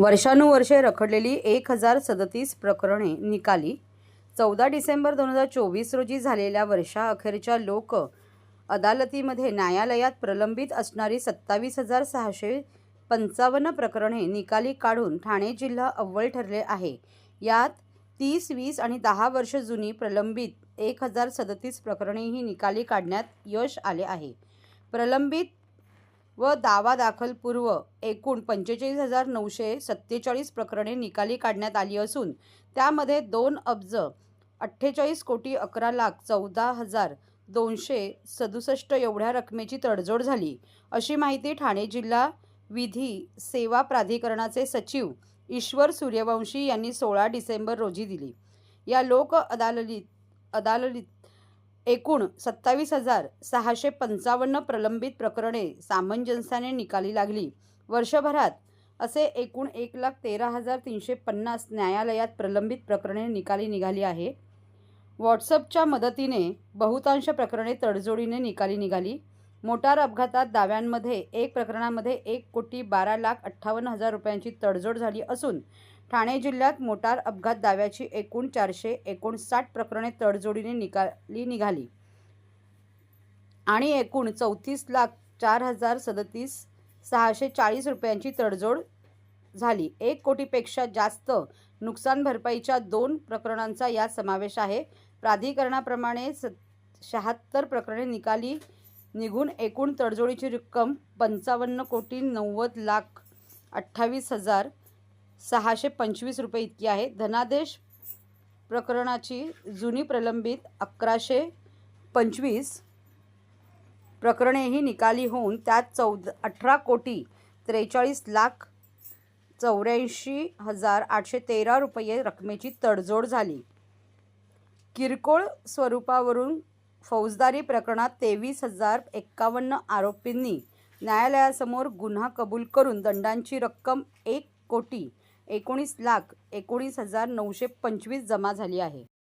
वर्षानुवर्षे रखडलेली एक हजार सदतीस प्रकरणे निकाली. चौदा डिसेंबर दोन हजार चोवीस रोजी झालेल्या वर्षाअखेरच्या लोक अदालतीमध्ये न्यायालयात प्रलंबित असणारी सत्तावीस हजार सहाशे पंचावन्न प्रकरणे निकाली काढून ठाणे जिल्हा अव्वल ठरले आहे. यात तीस वीस आणि दहा वर्ष जुनी प्रलंबित एक हजार सदतीस प्रकरणेही निकाली काढण्यात यश आले आहे. प्रलंबित व दावा दाखलपूर्व एकूण पंचेचाळीस हजार नऊशे सत्तेचाळीस प्रकरणे निकाली काढण्यात आली असून त्यामध्ये दोन अब्ज अठ्ठेचाळीस कोटी अकरा लाख चौदा हजार दोनशे सदुसष्ट एवढ्या रकमेची तडजोड झाली. अशी माहिती ठाणे जिल्हा विधी सेवा प्राधिकरणाचे सचिव ईश्वर सूर्यवंशी यांनी सोळा डिसेंबर रोजी दिली. या लोक अदालतीत अदालतीत एकूण सत्तावीस हजार सहाशे पंचावन्न प्रलंबित प्रकरणे सामंजस्याने निकाली लागली. वर्षभरात असे एकूण एक लाख तेरा हजार तीनशे पन्नास न्यायालयात प्रलंबित प्रकरणे निकाली निघाली आहे. व्हॉट्सअपच्या मदतीने बहुतांश प्रकरणे तडजोडीने निकाली निघाली. मोटार अपघातात दाव्यांमध्ये एक प्रकरणामध्ये एक कोटी बारा लाख अठ्ठावन्न हजार रुपयांची तडजोड झाली असून ठाणे जिल्ह्यात मोटार अपघात दाव्याची एकूण चारशे एकोणसाठ प्रकरणे तडजोडीने निकाली निघाली. आणि एकूण चौतीस लाख चार हजार सदतीस सहाशे चाळीस रुपयांची तडजोड झाली. एक कोटीपेक्षा जास्त नुकसान भरपाईच्या दोन प्रकरणांचा यात समावेश आहे. प्राधिकरणाप्रमाणे स शहात्तर प्रकरणे निकाली निघून एकूण तडजोडीची रक्कम पंचावन्न कोटी नव्वद लाख अठ्ठावीस हजार सहाशे पंचवीस रुपये इतकी आहे. धनादेश प्रकरणाची जुनी प्रलंबित अकराशे पंचवीस प्रकरणेही निकाली होऊन त्यात चौद अठरा कोटी त्रेचाळीस लाख चौऱ्याऐंशी हजार आठशे तेरा रुपये रकमेची तडजोड झाली. किरकोळ स्वरूपावरून फौजदारी प्रकरणात तेवीस हजार एक्कावन्न आरोपींनी न्यायालयासमोर गुन्हा कबूल करून दंडांची रक्कम एक कोटी एकोणीस लाख एकोणीस हजार नऊशे पंचवीस जमा झाली आहे.